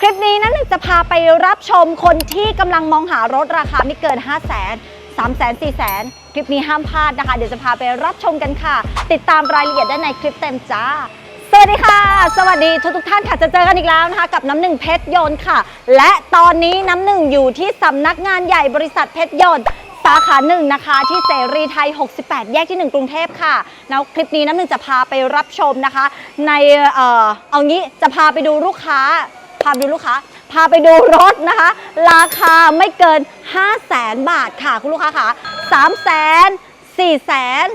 คลิปนี้นั้นจะพาไปรับชมคนที่กำลังมองหารถราคาไม่เกิน 5 0 0 0 0 0 3 0 0 0 0 4 0 0 0 0คลิปนี้ห้ามพลาดนะคะ เดี๋ยวจะพาไปรับชมกันค่ะ ติดตามรายละเอียดได้ในคลิปเต็มจ้า สวัสดีค่ะ สวัสดีทุกทท่านค่ะจะเจอกันอีกแล้วนะคะ กับน้ำหนึ่งเพชรยนต์ค่ะ และตอนนี้น้ำหนึ่งอยู่ที่สำนักงานใหญ่บริษัทเพชรยนต์สาขาหนึ่งนะคะที่เสรีไทย 68 แยกที่ 1 กรุงเทพค่ะแล้วคลิปนี้น้ำหนึ่งจะพาไปรับชมนะคะ ในเออเอางี้จะพาไปดูลูกค้า พาไปดูลูกค้า พาไปดูรถนะคะ ราคาไม่เกิน 5 0 0แสนบาทค่ะคุณลูกค้าค่ะ3 0 0แสน4แสน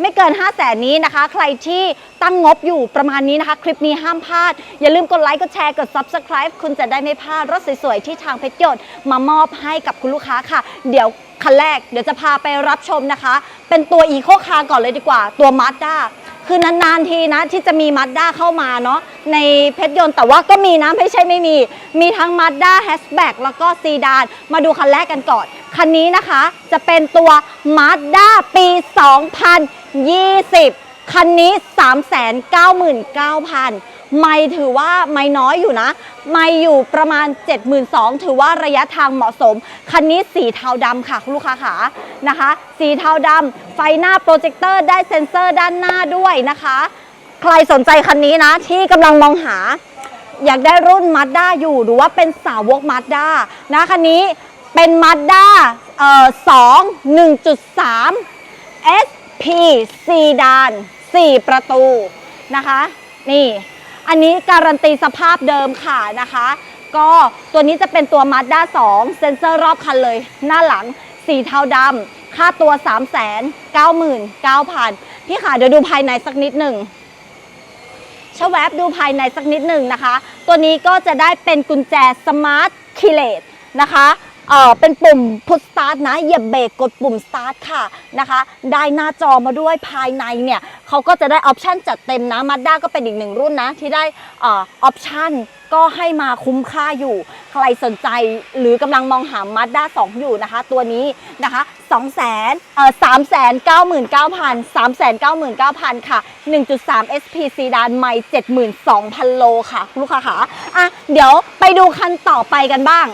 ไม่เกิน 5 0 0แสนนี้นะคะ ใครที่ตั้งงบอยู่ประมาณนี้นะคะ คลิปนี้ห้ามพลาด อย่าลืมกดไลค์ กดแชร์ กด Subscribe คุณจะได้ไม่พลาดรถสวยๆ ที่ทางเพชรยนต์มามอบให้กับคุณลูกค้าค่ะ เดี๋ยวคันแรกเดี๋ยวจะพาไปรับชมนะคะ เป็นตัวอีโคคาร์ก่อนเลยดีกว่า ตัวมา z ด้า คือนานๆทีนะที่จะมีมา z ด้าเข้ามาเนาะในเพชรยนต์แต่ว่าก็มีนะไม่ใช่ไม่มี มีทั้งมา z ด้าแฮชแบ็กแล้วก็ซีดานมาดูคันแรกกันก่อน คันนี้นะคะจะเป็นตัวมา z ด้าปี 2020 คันนี้ 399,000 ไม่ถือว่าไม่น้อยอยู่นะ ไม่อยู่ประมาณ 72,000 ถือว่าระยะทางเหมาะสม คันนี้สีเทาดำค่ะคุณลูกค้าขานะคะ สีเทาดำไฟหน้าโปรเจคเตอร์ได้เซ็นเซอร์ด้านหน้าด้วยนะคะ ใครสนใจคันนี้นะ ที่กำลังมองหา อยากได้รุ่นมาด้าอยู่หรือว่าเป็นสาวกมาด้านะคันนี้เป็นมาด้าเอ่อ2 1.3 SP ซีดาน 4 ประตูนะคะ นี่ อันนี้การันตีสภาพเดิมค่ะนะคะ ก็ตัวนี้จะเป็นตัว Mazda 2 เซ็นเซอร์รอบคันเลย หน้าหลังสีเทาดำค่าตัว 3 9 9 0 0 0 พี่ขาเดี๋ยวดูภายในสักนิดหนึ่งชแวบดูภายในสักนิดหนึ่งนะคะ ตัวนี้ก็จะได้เป็นกุญแจสมาร์ทคีเลตนะคะ เอ่อเป็นปุ่มพุชสตาร์ทนะเหยียบเบรกกดปุ่มสตาร์ทค่ะนะคะ ได้หน้าจอมาด้วยภายในเนี่ยเขาก็จะได้ออปชันจัดเต็มนะมาด้าก็เป็นอีกหนึ่งรุ่นนะที่ได้เออปชันก็ให้มาคุ้มค่าอยู่ ใครสนใจหรือกำลังมองหา Mazda 2อยู่นะคะ ตัวนี้นะคะ2 0 0 0 0เอ่อ3 9 9 0 0 0 3 9 9 0 0 0 ค่ะ 1.3 SP ซีดานไม่ 72,000 โลค่ะ ลูกค้าค่ะอะ เดี๋ยวไปดูคันต่อไปกันบ้าง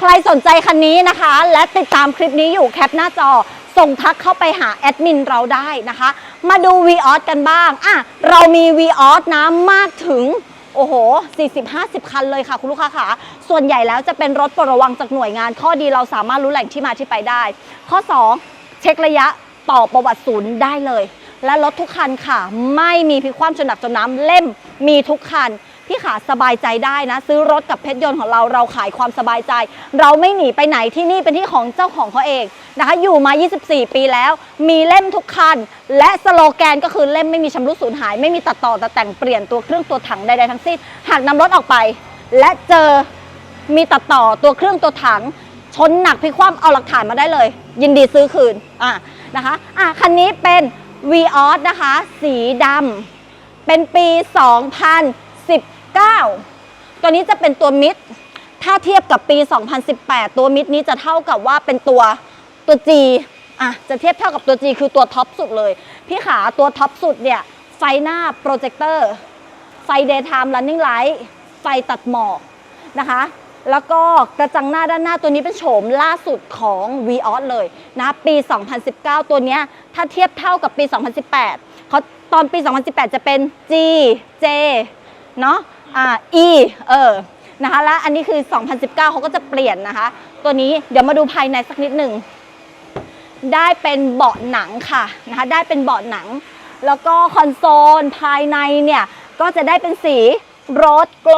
ใครสนใจคันนี้นะคะ และติดตามคลิปนี้อยู่แคปหน้าจอ ส่งทักเข้าไปหาแอดมินเราได้นะคะ มาดู v ีออสกันบ้างอะเรามี v ีออสนะมากถึงโอ้โห 40-50 คันเลยค่ะ คุณลูกค้าค่ะ ส่วนใหญ่แล้วจะเป็นรถประวังจากหน่วยงาน ข้อดีเราสามารถรู้แหล่งที่มาที่ไปได้ ข้อ 2 เช็คระยะต่อประวัติศูนย์ได้เลย และรถทุกคันค่ะ ไม่มีพิคว่ำจนหนักจนน้ำเล่มมีทุกคัน พี่ขาสบายใจได้นะ ซื้อรถกับเพชรยนต์ของเราเราขายความสบายใจ เราไม่หนีไปไหนที่นี่เป็นที่ของเจ้าของเขาเองนะคะ อยู่มา 24 ปีแล้ว มีเล่มทุกคัน และสโลแกนก็คือเล่มไม่มีชำรุดสูญหาย ไม่มีตัดต่อแต่แต่งเปลี่ยนตัวเครื่องตัวถังใดๆทั้งสิ้นหากนำรถออกไป และเจอมีตัดต่อตัวเครื่องตัวถังชนหนักพิคว่ำเอาหลักฐานมาได้เลย ยินดีซื้อคืนอะนะคะอะคันนี้เป็น v ีออสนะคะ สีดำเป็นปี 9 ตัวนี้จะเป็นตัวมิด ถ้าเทียบกับปี 2018 ตัวมิดนี้จะเท่ากับว่าเป็นตัวตัว G อะจะเทียบเท่ากับตัว G คือตัวท็อปสุดเลย พี่ขาตัวท็อปสุดเนี่ยไฟหน้าโปรเจคเตอร์ ไฟ daytime running light ไฟตัดหมอกนะคะแล้วก็กระจังหน้าด้านหน้าตัวนี้เป็นโฉมล่าสุดของ v ีออสเลยนะปี 2019 ตัวนี้ถ้าเทียบเท่ากับปี 2018เขาตอนปี 2018 จะเป็น G J เนาะ อ่า E เออนะคะแล้วอันนี้คือ 2019เขาก็จะเปลี่ยนนะคะ ตัวนี้เดี๋ยวมาดูภายในสักนิดหนึ่งได้เป็นเบาะหนังค่ะนะคะได้เป็นเบาะหนัง แล้วก็คอนโซลภายในเนี่ยก็จะได้เป็นสีโรสโกล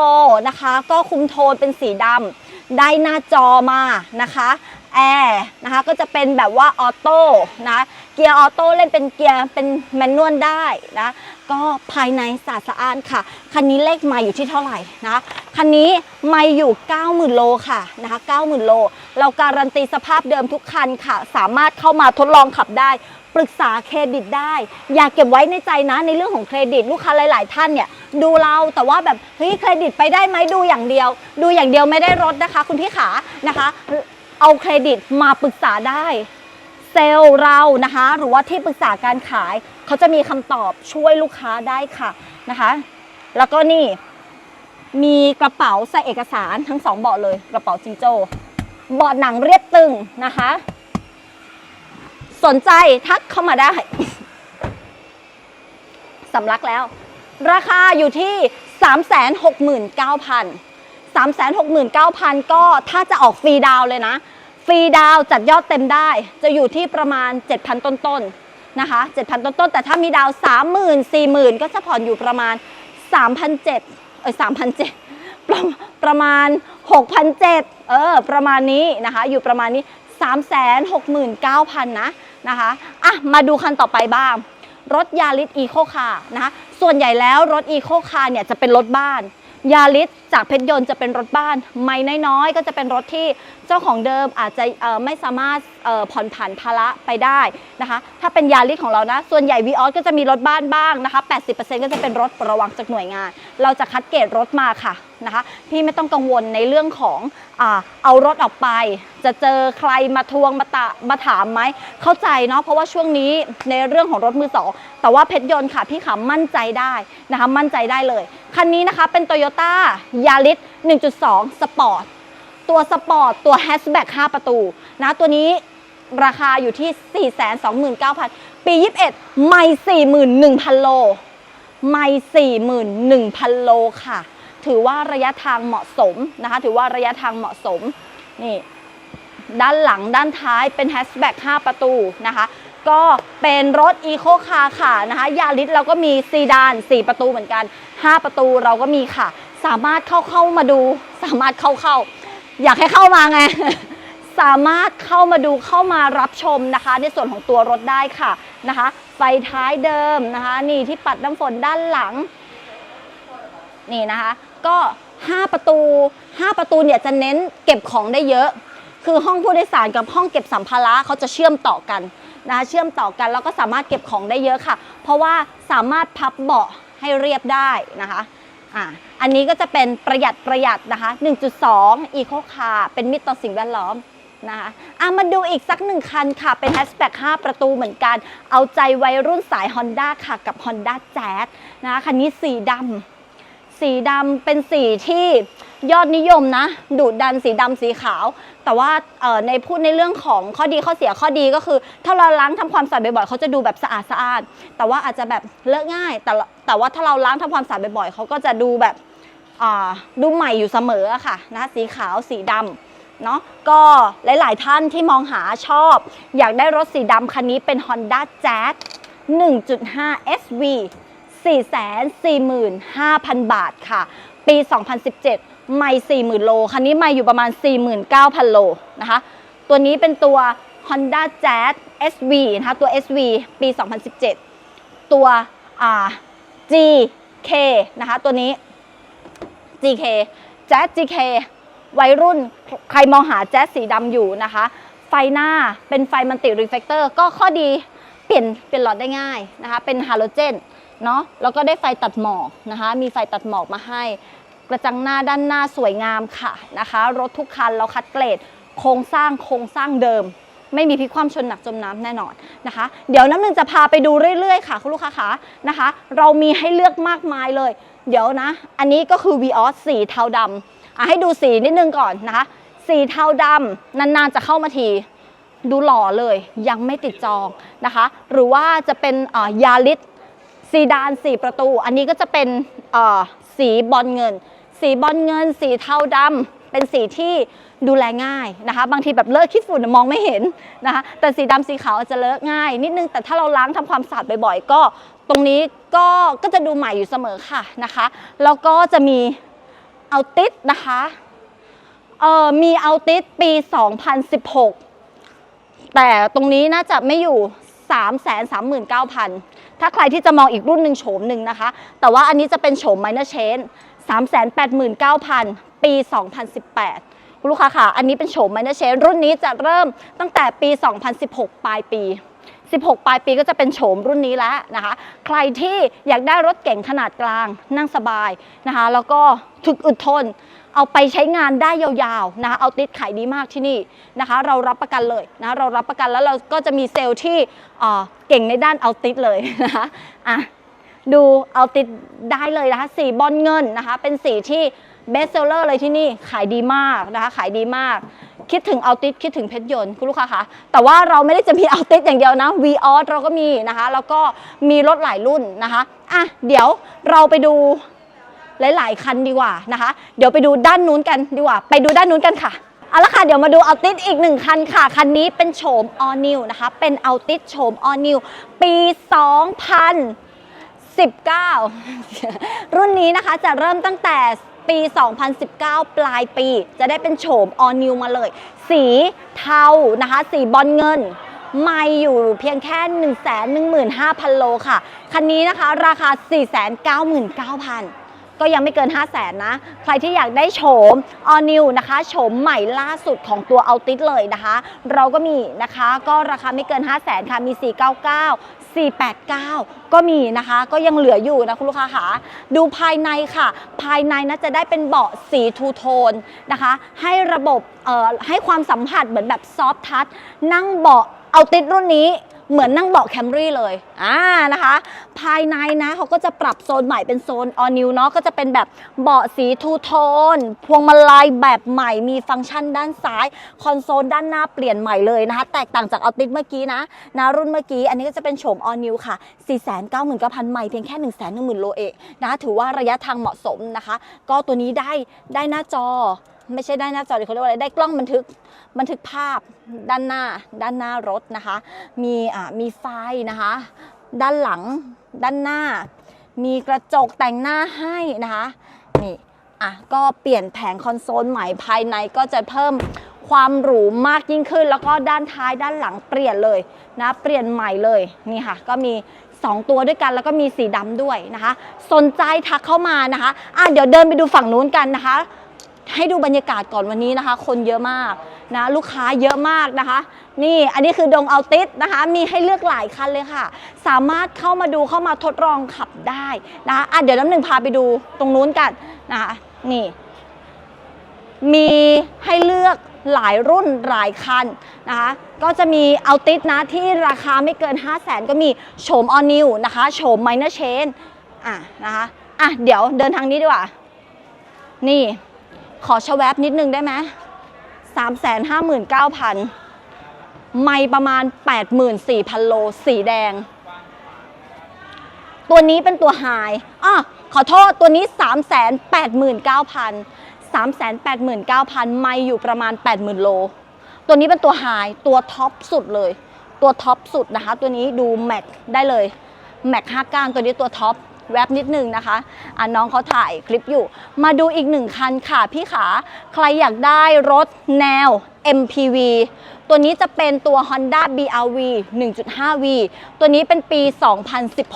นะคะ ก็คุมโทนเป็นสีดำได้หน้าจอมานะคะแอร์นะคะก็จะเป็นแบบว่าออโต้นะเกียร์ออโต้เล่นเป็นเกียร์เป็นแมนนวลได้นะ ก็ภายในสะอาดสะอ้านค่ะ คันนี้เลขไมาอยู่ที่เท่าไหร่นะคันนี้ไม่อยู่ 90,000 โลค่ะนะคะ90,000 โล เราการันตีสภาพเดิมทุกคันค่ะ สามารถเข้ามาทดลองขับได้ ปรึกษาเครดิตได้ อย่าเก็บไว้ในใจนะในเรื่องของเครดิตลูกค้าหลาย ๆ ท่านเนี่ยดูเราแต่ว่าแบบเฮ้ยเครดิตไปได้ไหมดูอย่างเดียว ดูอย่างเดียวไม่ได้รถนะคะ คุณพี่ขานะคะ เอาเครดิตมาปรึกษาได้ เซลล์เรานะคะ หรือว่าที่ปรึกษาการขาย เขาจะมีคำตอบช่วยลูกค้าได้ค่ะนะคะ แล้วก็นี่มีกระเป๋าใส่เอกสารทั้งสองเบาะเลยกระเป๋าจิงโจ้เบาะหนังเรียบตึงนะคะ สนใจทักเข้ามาได้สำลักแล้ว ราคาอยู่ที่ 369,000 369,000 ก็ถ้าจะออกฟรีดาวเลยนะ รีดาวจัดยอดเต็มได้ จะอยู่ที่ประมาณ 7,000 ต้นๆนะคะ7,000 ต้นๆ แต่ถ้ามีดาว 30,000 40,000 ก็จะผ่อนอยู่ประมาณ 3,700เอ้ย3,700ประประมาณ 6,700เออประมาณนี้นะคะ อยู่ประมาณนี้ 369,000 นะนะคะอะมาดูคันต่อไปบ้าง รถยาริสอีโคคาร์นะคะส่วนใหญ่แล้วรถอีโคคาร์เนี่ยจะเป็นรถบ้าน ยาลิสจากเพชรยนต์จะเป็นรถบ้าน ไม่น้อยๆ ก็จะเป็นรถที่เจ้าของเดิมอาจจะไม่สามารถผ่อนผันภาระไปได้นะคะ ถ้าเป็นยาลิสของเรานะ ส่วนใหญ่วีออสก็จะมีรถบ้านบ้างนะคะ 80%ก็จะเป็นรถระวังจากหน่วยงาน เราจะคัดเกรดรถมาค่ะ นะคะพี่ไม่ต้องกังวลในเรื่องของอเอารถออกไป จะเจอใครมาทวงมาตะมาถามไหมเข้าใจเนาะเพราะว่าช่วงนี้ในเรื่องของรถมือสองแต่ว่าเพชรยนต์ค่ะพี่ขามั่นใจได้นะคะมั่นใจได้เลย คันนี้นะคะเป็น Toyota Yaris 1.2 Sport ตัวสปอร์ตตัวแฮชแบ็ก5ประตูนะตัวนี้ราคาอยู่ที่ 429,000 ปี 21 ไม่ 41,000 โล ไม่ 41,000 โลค่ะ ถือว่าระยะทางเหมาะสมนะคะ ถือว่าระยะทางเหมาะสมนี่ด้านหลังด้านท้ายเป็นแฮชแบ็ก5ประตูนะคะ ก็เป็นรถอีโคคาร์ค่ะนะคะยาริสเราก็มีซีดาน 4 ประตูเหมือนกัน 5 ประตูเราก็มีค่ะ สามารถเข้าเข้ามาดู สามารถเข้าเข้า อยากให้เข้ามาไง สามารถเข้ามาดูเข้ามารับชมนะคะ ในส่วนของตัวรถได้ค่ะนะคะ ไฟท้ายเดิมนะคะ นี่ที่ปัดน้ำฝนด้านหลัง นี่นะคะ ก็ 5 ประตู 5 ประตูเนี่ยจะเน้นเก็บของได้เยอะ คือห้องผู้โดยสารกับห้องเก็บสัมภาระเขาจะเชื่อมต่อกันนะคะเชื่อมต่อกันแล้วก็สามารถเก็บของได้เยอะค่ะ เพราะว่าสามารถพับเบาะให้เรียบได้นะคะอ่าอันนี้ก็จะเป็นประหยัดประหยัดนะคะ 1.2 Eco Car เป็นมิตรต่อสิ่งแวดล้อมนะคะอะมาดูอีกสักหนึ่งคันค่ะ เป็นแฮชแบ็ก5ประตูเหมือนกัน เอาใจวัยรุ่นสาย Honda ค่ะ กับ Honda Jazz นะคะคันนี้สีดำ สีดำเป็นสีที่ยอดนิยมนะดุดันสีดำสีขาว แต่ว่าในพูดในเรื่องของข้อดีข้อเสียข้อดีก็คือ ถ้าเราล้างทำความสะอาดบ่อยๆเขาจะดูแบบสะอาดสะอาด แต่ว่าอาจจะแบบเลอะง่าย แต่แต่ว่าถ้าเราล้างทำความสะอาดบ่อยๆเขาก็จะดูแบบดูใหม่อยู่เสมอค่ะนะสีขาวสีดำเนาะก็หลายๆท่านที่มองหาชอบ อยากได้รถสีดำคันนี้เป็น Honda Jazz 1.5 SV 445,000 บาทค่ะ ปี 2017 ไม่ 40,000 โล คันนี้ไม่อยู่ประมาณ 49,000 โลนะคะ ตัวนี้เป็นตัว Honda Jazz SV นะคะ ตัว SV ปี 2017 ตัว GK นะคะ ตัวนี้ GK Jazz GK วัยรุ่นใครมองหาแจ๊สสีดำอยู่นะคะ ไฟหน้าเป็นไฟมันติรีเฟกเตอร์ก็ข้อดีเปลี่ยนเปลี่ยนหลอดได้ง่ายนะคะ เป็นฮาโลเจน เนาะแล้วก็ได้ไฟตัดหมอกนะคะ มีไฟตัดหมอกมาให้ กระจังหน้าด้านหน้าสวยงามค่ะนะคะ รถทุกคันเราคัดเกรดโครงสร้างโครงสร้างเดิม ไม่มีพลิกคว่ำชนหนักจมน้ำแน่นอนนะคะ เดี๋ยวน้ำหนึ่งจะพาไปดูเรื่อยๆค่ะคุณลูกค้าคะนะคะ เรามีให้เลือกมากมายเลย เดี๋ยวนะ อันนี้ก็คือ v ีออสสีเทาดำอะให้ดูสีนิดนึงก่อนนะคะสีเทาดำนานๆจะเข้ามาทีดูหล่อเลยยังไม่ติดจองนะคะ หรือว่าจะเป็นยาริส ซีดาน 4 ประตู อันนี้ก็จะเป็นเอ่อสีบอลเงิน สีบอลเงิน สีเทาดำเป็นสีที่ดูแลง่ายนะคะ บางทีแบบเลอะขี้ฝุ่นมองไม่เห็นนะคะ แต่สีดำสีขาวอาจจะเลอะง่าย นิดนึง แต่ถ้าเราล้างทำความสะอาดบ่อยๆ ก็ตรงนี้ก็ก็จะดูใหม่อยู่เสมอค่ะนะคะ แล้วก็จะมีเอาติสนะคะเอ่อมีเอาติสปี 2016 แต่ตรงนี้น่าจะไม่อยู่ 3 3 9 0 0 0 ถ้าใครที่จะมองอีกรุ่นหนึ่งโฉมหนึ่งนะคะ แต่ว่าอันนี้จะเป็นโฉม minor change 389,000 ปี 2018คุณลูกค้าค่ะ อันนี้เป็นโฉม minor change รุ่นนี้จะเริ่มตั้งแต่ปี 2016 ปลายปี 16 ปลายปีก็จะเป็นโฉมรุ่นนี้แล้วนะคะ ใครที่อยากได้รถเก่งขนาดกลางนั่งสบายนะคะ แล้วก็ถึกอึดทน เอาไปใช้งานได้ยาวๆนะคะเอาติดขายดีมากที่นี่นะคะ เรารับประกันเลยนะะเรารับประกันแล้วเราก็จะมีเซลล์ที่เอ่อเก่งในด้านเอาติดเลยนะคะอะดูเอาติดได้เลยนะคะสีบอลเงินนะคะเป็นสีที่เบสเซลเลอร์เลยที่นี่ขายดีมากนะคะขายดีมาก คิดถึงเอาติดคิดถึงเพชรยนต์คุณลูกค้าคะแต่ว่าเราไม่ได้จะมีเอาติดอย่างเดียวนะ v ีออเราก็มีนะคะ แล้วก็มีรถหลายรุ่นนะคะอะเดี๋ยวเราไปดู หลายๆคันดีกว่านะคะ เดี๋ยวไปดูด้านนู้นกันดีกว่า ไปดูด้านนู้นกันค่ะเอาละค่ะ เดี๋ยวมาดูเอาติดอีกหนึ่งคันค่ะ คันนี้เป็นโฉม all new นะคะ เป็นเอาติดโฉม all new ปี 2019 รุ่นนี้นะคะจะเริ่มตั้งแต่ปี 2019 ปลายปี จะได้เป็นโฉม all new มาเลย สีเทานะคะ สีบอลเงินไม่อยู่เพียงแค่ 115,000 โลค่ะ คันนี้นะคะ ราคา 499,000 ก็ยังไม่เกิน 5 0 0แสนนะ ใครที่อยากได้โฉม all new นะคะโฉมใหม่ล่าสุดของตัวเอาติสเลยนะคะ เราก็มีนะคะก็ราคาไม่เกิน 5 0 0แสนค่ะมี 499 489 ก็มีนะคะ ก็ยังเหลืออยู่นะคุณลูกค้าค่ะดูภายในค่ะ ภายในนะจะได้เป็นเบาะสีทูโทนนะคะ ให้ระบบเอ่อให้ความสัมผัสเหมือนแบบซอฟทัชนั่งเบาะเอาติดรุ่นนี้ เหมือนนั่งเบาะแคมรี่เลยอ่านะคะ ภายในนะเขาก็จะปรับโซนใหม่เป็นโซนออนิวเนาะก็จะเป็นแบบเบาะสีทูโทน พวงมาลัยแบบใหม่มีฟังก์ชันด้านซ้าย คอนโซลด้านหน้าเปลี่ยนใหม่เลยนะคะ แตกต่างจากเอาติดเมื่อกี้นะนะรุ่นเมื่อกี้ อันนี้ก็จะเป็นโฉมออนิวค่ะ 499,000ใหม่เพียงแค่ 110,000โลเองนะถือว่าระยะทางเหมาะสมนะคะ ก็ตัวนี้ได้ได้หน้าจอ ไม่ใช่ได้หน้าจอเดี๋ยวเขาเรียกว่าอะไรได้กล้องบันทึกบันทึกภาพด้านหน้า ด้านหน้ารถนะคะ มีอ่ามีไฟนะคะ ด้านหลัง ด้านหน้า มีกระจกแต่งหน้าให้นะคะนี่อะก็เปลี่ยนแผงคอนโซลใหม่ภายในก็จะเพิ่มความหรูมากยิ่งขึ้น แล้วก็ด้านท้ายด้านหลังเปลี่ยนเลยนะเปลี่ยนใหม่เลยนี่ค่ะ ก็มี 2 ตัวด้วยกันแล้วก็มีสีดำด้วยนะคะ สนใจทักเข้ามานะคะอะเดี๋ยวเดินไปดูฝั่งนู้นกันนะคะ ให้ดูบรรยากาศก่อนวันนี้นะคะ คนเยอะมากนะลูกค้าเยอะมากนะคะ นี่อันนี้คือดงเอาติสนะคะ มีให้เลือกหลายคันเลยค่ะ สามารถเข้ามาดูเข้ามาทดลองขับได้นะคะอะเดี๋ยวน้ำหนึ่งพาไปดูตรงนู้นกันนะคะนี่ มีให้เลือกหลายรุ่นหลายคันนะคะ ก็จะมีเอาติสนะที่ราคาไม่เกิน 5 0 0แสนก็มีโฉมออนิวนะคะโฉมไมเนอร์เชนอะนะคะอะเดี๋ยวเดินทางนี้ดีกว่า นี่ ขอชะแวบนิดนึงได้ไหมสามแสนห้าหมื่นเก้าพันไม่ประมาณแปดหมื่นสี่พันโล สีแดง ตัวนี้เป็นตัวไฮอะขอโทษ ตัวนี้สามแสนแปดหมื่นเก้าพันสามแสนแปดหมื่นเก้าพันไม่อยู่ประมาณแปดหมื่นโล ตัวนี้เป็นตัวไฮตัวท็อปสุดเลย ตัวท็อปสุดนะคะ ตัวนี้ดูแม็กได้เลย แม็กห้าก้านตัวนี้ตัวท็อป แวบนิดนึงนะคะอะน้องเขาถ่ายคลิปอยู่ มาดูอีกหนึ่งคันค่ะพี่ขา ใครอยากได้รถแนว MPV ตัวนี้จะเป็นตัว Honda BRV 1.5V ตัวนี้เป็นปี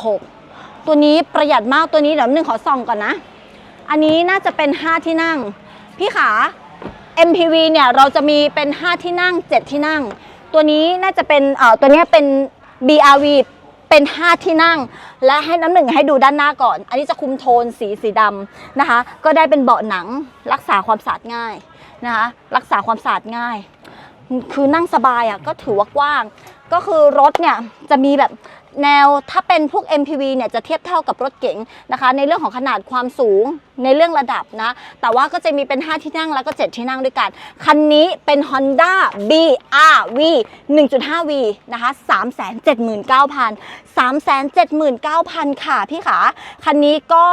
2016 ตัวนี้ประหยัดมากตัวนี้เดี๋ยวหนึ่งขอส่องก่อนนะ อันนี้น่าจะเป็น 5 ที่นั่ง พี่ขา MPV เนี่ยเราจะมีเป็น 5 ที่นั่ง 7 ที่นั่ง ตัวนี้น่าจะเป็นเอ่อตัวนี้เป็น BRV เป็น 5 ที่นั่ง และให้น้ำหนึ่งให้ดูด้านหน้าก่อน อันนี้จะคุมโทนสีสีดำนะคะ ก็ได้เป็นเบาะหนังรักษาความสะอาดง่ายนะคะ รักษาความสะอาดง่าย คือนั่งสบายอะก็ถือว่ากว้าง ก็คือรถเนี่ยจะมีแบบ แนวถ้าเป็นพวก MPV เนี่ยจะเทียบเท่ากับรถเก๋งนะคะ ในเรื่องของขนาดความสูงในเรื่องระดับนะ แต่ว่าก็จะมีเป็น 5 ที่นั่งแล้วก็ 7 ที่นั่งด้วยกัน คันนี้เป็น Honda BRV 1.5V นะคะ 379,000 379,000 ค่ะพี่ขา คันนี้ก็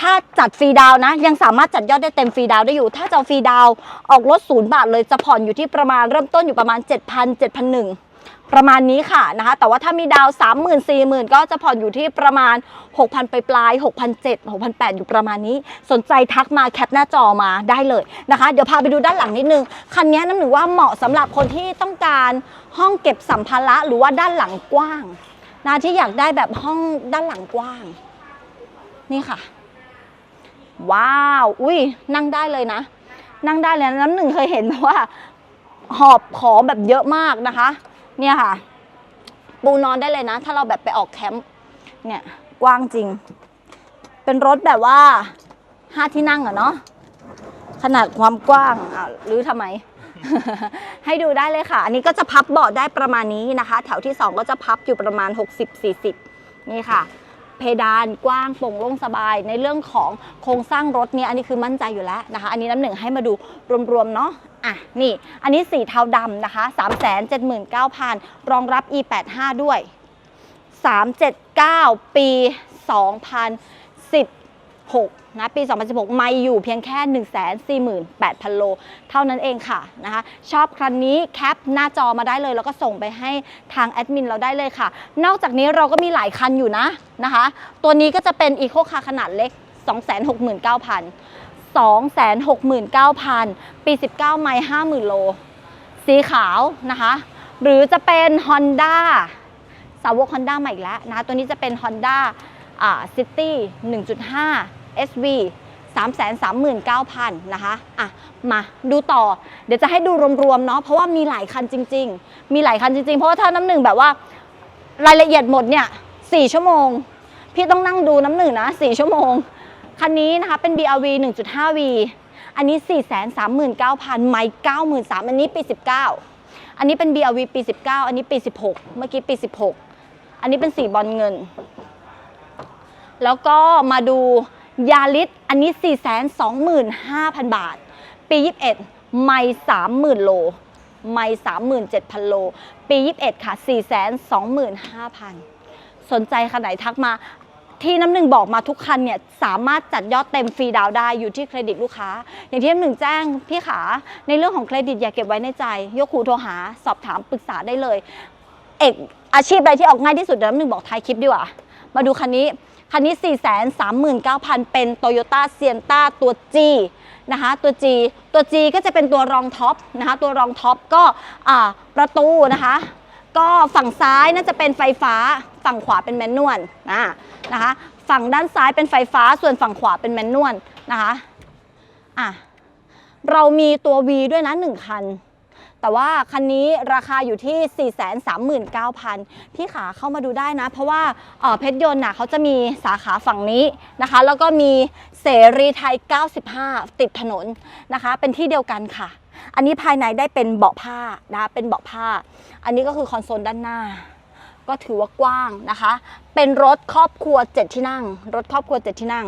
ถ้าจัดฟรีดาวนะ ยังสามารถจัดยอดได้เต็มฟรีดาวได้อยู่ ถ้าจะฟรีดาวออกรถศูนย์บาทเลยจะผ่อนอยู่ที่ประมาณเริ่มต้นอยู่ประมาณ 7,000 7,100 ประมาณนี้ค่ะนะคะ แต่ว่าถ้ามีดาวสามหมื่นสี่หมื่นก็จะผ่อนอยู่ที่ประมาณ 6,000 ไปปลาย6,700 6,800อยู่ประมาณนี้ สนใจทักมาแคปหน้าจอมาได้เลยนะคะ เดี๋ยวพาไปดูด้านหลังนิดนึง คันนี้น้ำหนึ่งว่าเหมาะสำหรับคนที่ต้องการห้องเก็บสัมภาระหรือว่าด้านหลังกว้างนะที่อยากได้แบบห้องด้านหลังกว้าง นี่ค่ะ ว้าว อุ้ยนั่งได้เลยนะ นั่งได้เลยน้ำหนึ่งเคยเห็นว่า หอบของแบบเยอะมากนะคะ เนี่ยค่ะ ปูนอนได้เลยนะ ถ้าเราแบบไปออกแคมป์เนี่ยกว้างจริง เป็นรถแบบว่าห้าที่นั่งอะเนาะขนาดความกว้างอะหรือทำไม ให้ดูได้เลยค่ะ อันนี้ก็จะพับเบาะได้ประมาณนี้นะคะ แถวที่ 2 ก็จะพับอยู่ประมาณ 60-40 นี่ค่ะ เพดานกว้างโปร่งโล่งสบายในเรื่องของโครงสร้างรถเนี่ยอันนี้คือมั่นใจอยู่แล้วนะคะ อันนี้น้ำหนึ่งให้มาดูรวมๆเนาะ อะนี่อันนี้สีเทาดำนะคะ 379,000 รองรับ e85 ด้วย 379 ปี 2016 นะ ปี 2016 ไม่อยู่เพียงแค่ 148,000 โล เท่านั้นเองค่ะนะคะ ชอบคันนี้แคปหน้าจอมาได้เลย แล้วก็ส่งไปให้ทางแอดมินเราได้เลยค่ะ นอกจากนี้เราก็มีหลายคันอยู่นะนะคะ ตัวนี้ก็จะเป็นอีโคคาขนาดเล็ก 269,000 269,000 ปี 19 ไมล์50,000 โล สีขาวนะคะ หรือจะเป็น Honda สาวก Honda ใหม่อีกแล้วนะ ตัวนี้จะเป็น Honda อ่า City 1.5 SV 339,000 นะคะ อะ มาดูต่อ เดี๋ยวจะให้ดูรวมๆ เนาะ เพราะว่ามีหลายคันจริง ๆ มีหลายคันจริง ๆ เพราะว่าถ้าน้ำหนึ่งแบบว่ารายละเอียดหมดเนี่ย4ชั่วโมง พี่ต้องนั่งดูน้ำหนึ่งนะ4ชั่วโมง คันนี้นะคะเป็น BRV 1.5V อันนี้ 439,000 ไมล์93,000 อันนี้ปี 19 อันนี้เป็น BRV ปี 19 อันนี้ปี 16 เมื่อกี้ปี 16 อันนี้เป็นสีบอลเงิน แล้วก็มาดูยาลิสอันนี้ 425,000 บาท ปี 21 ไม่30,000 โล ไม่37,000 โล ปี 21 ค่ะ 425,000 สนใจคันไหนทักมา ที่น้ำหนึ่งบอกมาทุกคันเนี่ยสามารถจัดยอดเต็มฟรีดาวได้อยู่ที่เครดิตลูกค้า อย่างที่น้ำหนึ่งแจ้งพี่ขาในเรื่องของเครดิตอย่าเก็บไว้ในใจ ยกหูโทรหาสอบถามปรึกษาได้เลย เอกอาชีพอะไรที่ออกง่ายที่สุดเดี๋ยวน้ำหนึ่งบอกท้ายคลิปดีกว่ามาดูคันนี้คันนี้ 439,000 เป็น Toyota Sienna ตัว G นะคะตัว G ตัว G ก็จะเป็นตัวรองท็อปนะคะตัวรองท็อปก็ประตูนะคะ ก็ฝั่งซ้ายน่าจะเป็นไฟฟ้า ฝั่งขวาเป็นแมนนวลนะนะคะ ฝั่งด้านซ้ายเป็นไฟฟ้าส่วนฝั่งขวาเป็นแมนนวลนะคะอะเรามีตัว V ด้วยนะ 1 คัน แต่ว่าคันนี้ราคาอยู่ที่ 439,000 พี่ขาเข้ามาดูได้นะ เพราะว่าเอ่อเพชรยนต์น่ะเขาจะมีสาขาฝั่งนี้นะคะ แล้วก็มีเสรีไทย 95 ติดถนนนะคะ เป็นที่เดียวกันค่ะ อันนี้ภายในได้เป็นเบาะผ้านะคะเป็นเบาะผ้า อันนี้ก็คือคอนโซลด้านหน้า ก็ถือว่ากว้างนะคะ เป็นรถครอบครัว 7 ที่นั่ง รถครอบครัว 7 ที่นั่ง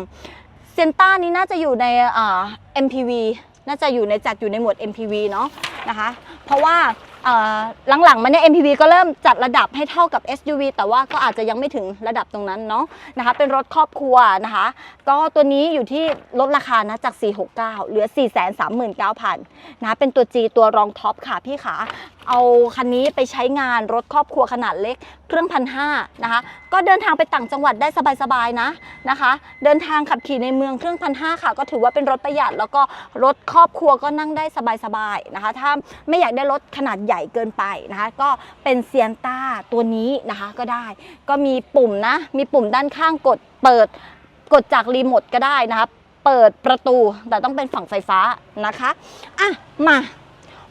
เซนต้านี้น่าจะอยู่ในอ่า MPV น่าจะอยู่ในจัดอยู่ในหมวด MPV เนาะนะคะ เพราะว่า หลังๆมาเนี่ย MPV ก็เริ่มจัดระดับให้เท่ากับ SUV แต่ว่าก็อาจจะยังไม่ถึงระดับตรงนั้นเนาะนะคะเป็นรถครอบครัวนะคะ ก็ตัวนี้อยู่ที่ลดราคานะจาก 469 เหลือ 439,000นะคะเป็นตัว G ตัวรองท็อปค่ะพี่ขา เอาคันนี้ไปใช้งานรถครอบครัวขนาดเล็ก เครื่องพันห้านะคะ ก็เดินทางไปต่างจังหวัดได้สบายๆนะนะคะ เดินทางขับขี่ในเมืองเครื่องพันห้าค่ะ ก็ถือว่าเป็นรถประหยัด แล้วก็รถครอบครัวก็นั่งได้สบายๆนะคะ ถ้าไม่อยากได้รถขนาดใหญ่เกินไปนะคะ ก็เป็นเซียนต้าตัวนี้นะคะก็ได้ ก็มีปุ่มนะ มีปุ่มด้านข้างกดเปิดกดจากรีโมทก็ได้นะคะเปิดประตูแต่ต้องเป็นฝั่งไฟฟ้านะคะ อะ มา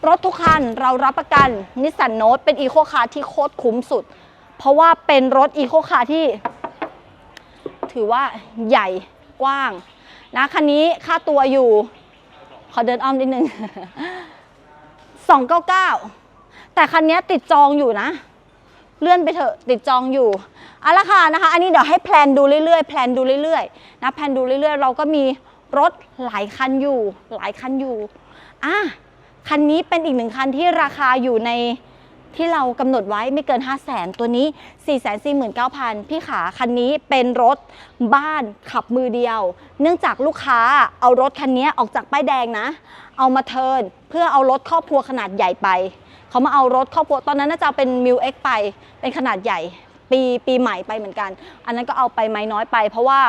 รถทุกคันเรารับประกันนิสสันโน e เป็นอีโคคาร์ที่โคตรคุ้มสุด เพราะว่าเป็นรถอีโคคาร์ที่ ถือว่าใหญ่กว้างนะคันนี้ค่าตัวอยู่ ขอเดินอ้อมนิดนึง 299 แต่คันนี้ติดจองอยู่นะ เลื่อนไปเถอะติดจองอยู่เอาละค่ะนะคะ อันนี้เดี๋ยวให้แพลนดูเรื่อยๆแพลนดูเรื่อยๆนะแพลนดูเรื่อยๆ เราก็มีรถหลายคันอยู่ หลายคันอยู่อะ คันนี้เป็นอีกหนึ่งคันที่ราคาอยู่ในที่เรากำหนดไว้ไม่เกิน 5 0 0แสนตัวนี้ 4 4 9 0 0 0 พี่ขาคันนี้เป็นรถบ้านขับมือเดียว เนื่องจากลูกค้าเอารถคันนี้ออกจากป้ายแดงนะ เอามาเทินเพื่อเอารถครอบครัวขนาดใหญ่ไป เขามาเอารถครอบครัวตอนนั้นน่าจะเป็นมิวเอ็กไป เป็นขนาดใหญ่ ปีปีใหม่ไปเหมือนกัน อันนั้นก็เอาไปไม่น้อยไป เพราะว่า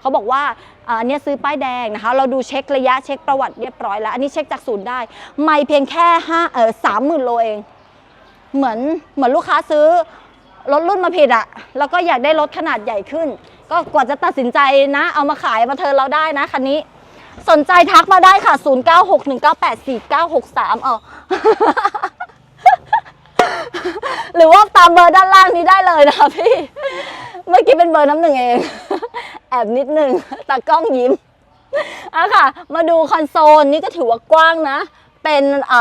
เขาบอกว่าอันเนี้ยซื้อป้ายแดงนะคะ เราดูเช็คระยะเช็คประวัติเรียบร้อยแล้ว อันนี้เช็คจากศูนย์ได้ ไม่เพียงแค่ห้าเออสามหมื่นโลเอง เหมือนเหมือนลูกค้าซื้อรถรุ่นมาผิดอะแล้วก็อยากได้รถขนาดใหญ่ขึ้น ก็กว่าจะตัดสินใจนะ เอามาขายมาเทินเราได้นะคันนี้ สนใจทักมาได้ค่ะ 0961984963เออหรือว่าตามเบอร์ด้านล่างนี้ได้เลยนะคะพี่ เมื่อกี้เป็นเบอร์น้ำหนึ่งเอง แอบนิดหนึ่งตากล้องยิ้มอะค่ะ มาดูคอนโซลนี่ก็ถือว่ากว้างนะ เป็นเ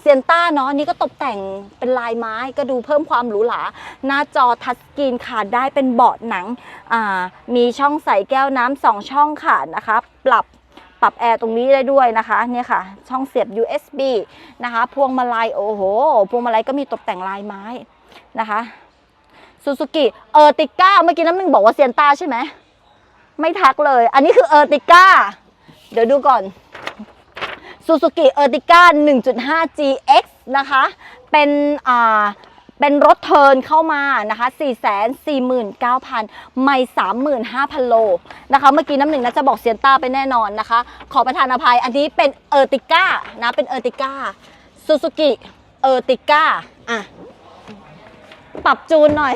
ซียนต้าเนาะนี่ก็ตกแต่งเป็นลายไม้ก็ดูเพิ่มความหรูหราหน้าจอทัชสกรีนค่ะได้เป็นเบาะหนังมีช่องใส่แก้วน้ำสองช่องค่ะนะคะ ปรับปรับแอร์ตรงนี้ได้ด้วยนะคะเนี่ยค่ะ ช่องเสียบ USB นะคะ พวงมาลัยโอ้โห พวงมาลัยก็มีตกแต่งลายไม้นะคะซูซูกิเออติก้าเมื่อกี้น้ำหนึ่งบอกว่าเซียนต้าใช่ไหม ไม่ทักเลย อันนี้คือเออร์ติก้า เดี๋ยวดูก่อนซูซูกิเออร์ติก้า 1.5 GX นะคะ เป็นอ่าเป็นรถเทิร์นเข้ามานะคะ 449,000 ไม่ 35,000 โลนะคะ เมื่อกี้น้ำหนึ่งนะจะบอกเซียนต้าไปแน่นอนนะคะ ขอประทานอภัย อันนี้เป็นเออร์ติก้านะ เป็นเออร์ติก้าซูซูกิเออร์ติก้า อะ ปรับจูนหน่อย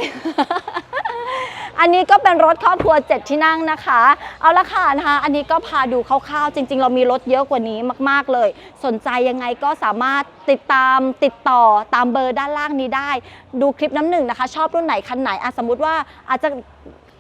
อันนี้ก็เป็นรถครอบครัว 7 ที่นั่งนะคะ เอาละค่ะนะคะ อันนี้ก็พาดูคร่าวๆ จริง ๆ เรามีรถเยอะกว่านี้มาก ๆ เลย สนใจยังไงก็สามารถติดตามติดต่อตามเบอร์ด้านล่างนี้ได้ ดูคลิปน้ำหนึ่งนะคะ ชอบรุ่นไหนคันไหนอะสมมติว่าอาจจะ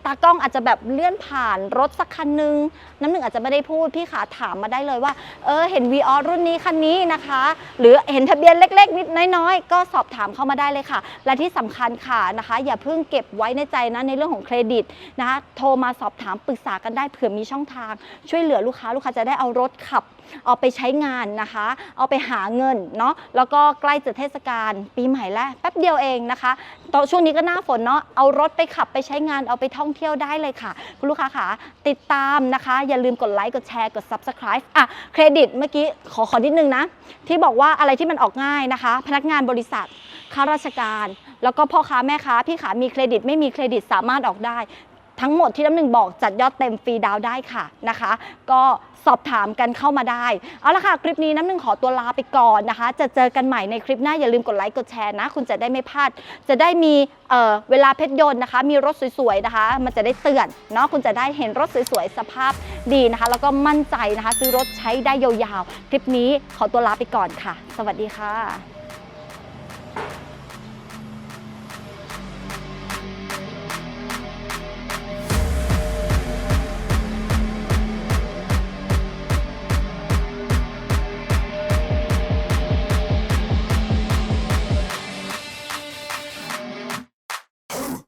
ตากล้องอาจจะแบบเลื่อนผ่านรถสักคันนึง น้ำหนึ่งอาจจะไม่ได้พูดพี่ขาถามมาได้เลยว่า เออเห็นวีออรุ่นนี้คันนี้นะคะ หรือเห็นทะเบียนเล็กๆนิดน้อยๆ ก็สอบถามเข้ามาได้เลยค่ะ และที่สำคัญค่ะนะคะ อย่าเพิ่งเก็บไว้ในใจนะในเรื่องของเครดิตนะคะโทรมาสอบถามปรึกษากันได้เผื่อมีช่องทาง ช่วยเหลือลูกค้าลูกค้าจะได้เอารถขับเอาไปใช้งานนะคะ เอาไปหาเงินเนาะแล้วก็ใกล้จะเทศกาลปีใหม่แล้วแป๊บเดียวเองนะคะตอนช่วงนี้ก็หน้าฝนเนาะเอารถไปขับไปใช้งานเอาไปท่องเที่ยวได้เลยค่ะ คุณลูกค้าค่ะติดตามนะคะ อย่าลืมกดไลค์กดแชร์กด subscribe อะเครดิตเมื่อกี้ขอขอนิดนึงนะ ที่บอกว่าอะไรที่มันออกง่ายนะคะ พนักงานบริษัทข้าราชการ แล้วก็พ่อค้าแม่ค้าพี่ขามีเครดิตไม่มีเครดิตสามารถออกได้ ทั้งหมดที่น้ำหนึ่งบอกจัดยอดเต็มฟรีดาวได้ค่ะนะคะ ก็สอบถามกันเข้ามาได้ เอาละค่ะ คลิปนี้น้ำหนึ่งขอตัวลาไปก่อนนะคะ จะเจอกันใหม่ในคลิปหน้าอย่าลืมกดไลค์กดแชร์นะ คุณจะได้ไม่พลาด จะได้มีเเวลาเพชรยนต์นะคะ มีรถสวยๆนะคะ มันจะได้เตือนเนาะคุณจะได้เห็นรถสวยๆสภาพดีนะคะ แล้วก็มั่นใจนะคะ ซื้อรถใช้ได้ยาวๆคลิปนี้ขอตัวลาไปก่อนค่ะ สวัสดีค่ะ